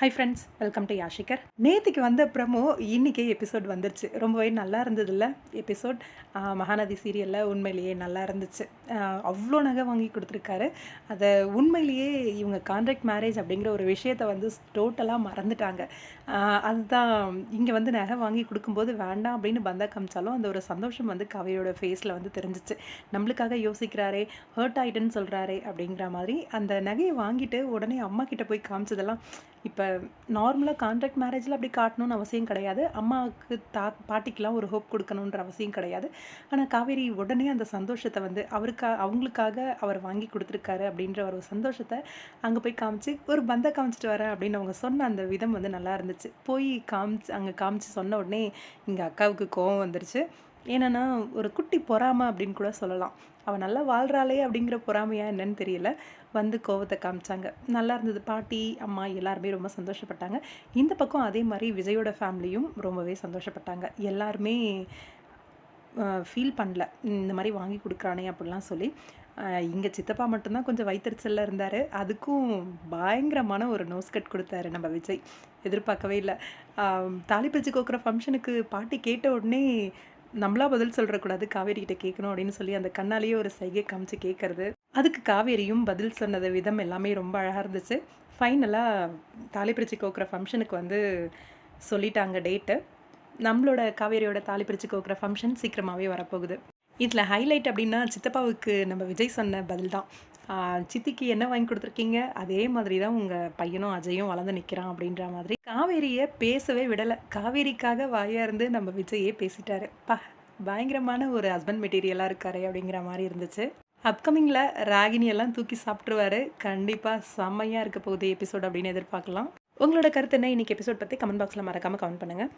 High friends welcome to யாஷிகர் நேற்றுக்கு வந்த அப்புறமோ இன்றைக்கே எபிசோட் வந்துருச்சு. ரொம்பவே நல்லா இருந்ததில்ல. எபிசோட் மகாநதி சீரியலில் உண்மையிலேயே நல்லா இருந்துச்சு. அவ்வளோ நகை வாங்கி கொடுத்துருக்காரு. அதை உண்மையிலேயே இவங்க கான்ட்ராக்ட் மேரேஜ் அப்படிங்கிற ஒரு விஷயத்தை வந்து டோட்டலாக மறந்துட்டாங்க. அதுதான் இங்கே வந்து நகை வாங்கி கொடுக்கும்போது வேண்டாம் அப்படின்னு பந்தா காமிச்சாலும் அந்த ஒரு சந்தோஷம் வந்து கவையோட ஃபேஸில் வந்து தெரிஞ்சிச்சு. நம்மளுக்காக யோசிக்கிறாரே ஹர்ட் ஆயிட்டுன்னு சொல்கிறாரே அப்படிங்கிற மாதிரி அந்த நகையை வாங்கிட்டு உடனே அம்மா கிட்டே போய் காமிச்சதெல்லாம் இப்போ நார்மலாக கான்ட்ராக்ட் மேரேஜில் அப்படி காட்டணும்னு அவசியம் கிடையாது. அம்மாவுக்கு தா பாட்டிக்கெலாம் ஒரு ஹோப் கொடுக்கணுன்ற அவசியம் கிடையாது. ஆனால் காவேரி உடனே அந்த சந்தோஷத்தை வந்து அவருக்கா அவங்களுக்காக அவர் வாங்கி கொடுத்துருக்காரு அப்படின்ற ஒரு சந்தோஷத்தை அங்கே போய் காமிச்சு ஒரு பந்தை காமிச்சிட்டு வரேன் அப்படின்னு அவங்க சொன்ன அந்த விதம் வந்து நல்லா இருந்துச்சு. போய் காமிச்சு அங்கே காமிச்சு சொன்ன உடனே எங்கள் அக்காவுக்கு கோவம் வந்துருச்சு. என்னென்னா ஒரு குட்டி பொறாமை அப்படின்னு கூட சொல்லலாம். அவள் நல்லா வாழ்கிறாளே அப்படிங்கிற பொறாமையா என்னன்னு தெரியல. வந்து கோவத்தை காமிச்சாங்க. நல்லா இருந்தது. பாட்டி அம்மா எல்லாருமே ரொம்ப சந்தோஷப்பட்டாங்க. இந்த பக்கம் அதே மாதிரி விஜயோட ஃபேமிலியும் ரொம்பவே சந்தோஷப்பட்டாங்க. எல்லாருமே ஃபீல் பண்ணல. இந்த மாதிரி வாங்கி கொடுக்குறானே அப்படிலாம் சொல்லி இங்கே சித்தப்பா மட்டும்தான் கொஞ்சம் வைத்தறிச்சலில் இருந்தார். அதுக்கும் பயங்கரமான ஒரு நோஸ் கட் கொடுத்தாரு நம்ம விஜய். எதிர்பார்க்கவே இல்லை. தாலி பிரிச்சு கோக்குற ஃபங்க்ஷனுக்கு பாட்டி கேட்ட உடனே நம்மளா பதில் சொல்கிறக்கூடாது காவேரி கிட்ட கேட்கணும் அப்படின்னு சொல்லி அந்த கண்ணாலேயே ஒரு சைகை காமிச்சு கேட்கறது. அதுக்கு காவேரியும் பதில் சொன்னது விதம் எல்லாமே ரொம்ப அழகாக இருந்துச்சு. ஃபைனலாக தாலி பிரிச்சு கோக்குற ஃபங்க்ஷனுக்கு வந்து சொல்லிட்டாங்க டேட்டு நம்மளோட காவேரியோட தாலி பிரிச்சு கோக்குற ஃபங்க்ஷன் சீக்கிரமாகவே வரப்போகுது. இதில் ஹைலைட் அப்படின்னா சித்தப்பாவுக்கு நம்ம விஜய் சொன்ன பதில் தான் சித்திக்கு என்ன வாங்கி கொடுத்துருக்கீங்க? அதே மாதிரி தான் உங்கள் பையனும் அஜயும் வளர்ந்து நிற்கிறான் அப்படின்ற மாதிரி. காவேரியை பேசவே விடலை. காவேரிக்காக வாயாக இருந்து நம்ம விஜயே பேசிட்டாரு. பா பயங்கரமான ஒரு ஹஸ்பண்ட் மெட்டீரியலாக இருக்காரு அப்படிங்கிற மாதிரி இருந்துச்சு. அப்கமிங்கில் ராகினி எல்லாம் தூக்கி சாப்பிட்ருவாரு கண்டிப்பாக செம்மையாக இருக்க போகுது எபிசோட் அப்படின்னு எதிர்பார்க்கலாம். உங்களோட கருத்து என்ன? இன்றைக்கி எபிசோட் பற்றி கமெண்ட் பாக்ஸில் மறக்காமல் கமெண்ட் பண்ணுங்கள்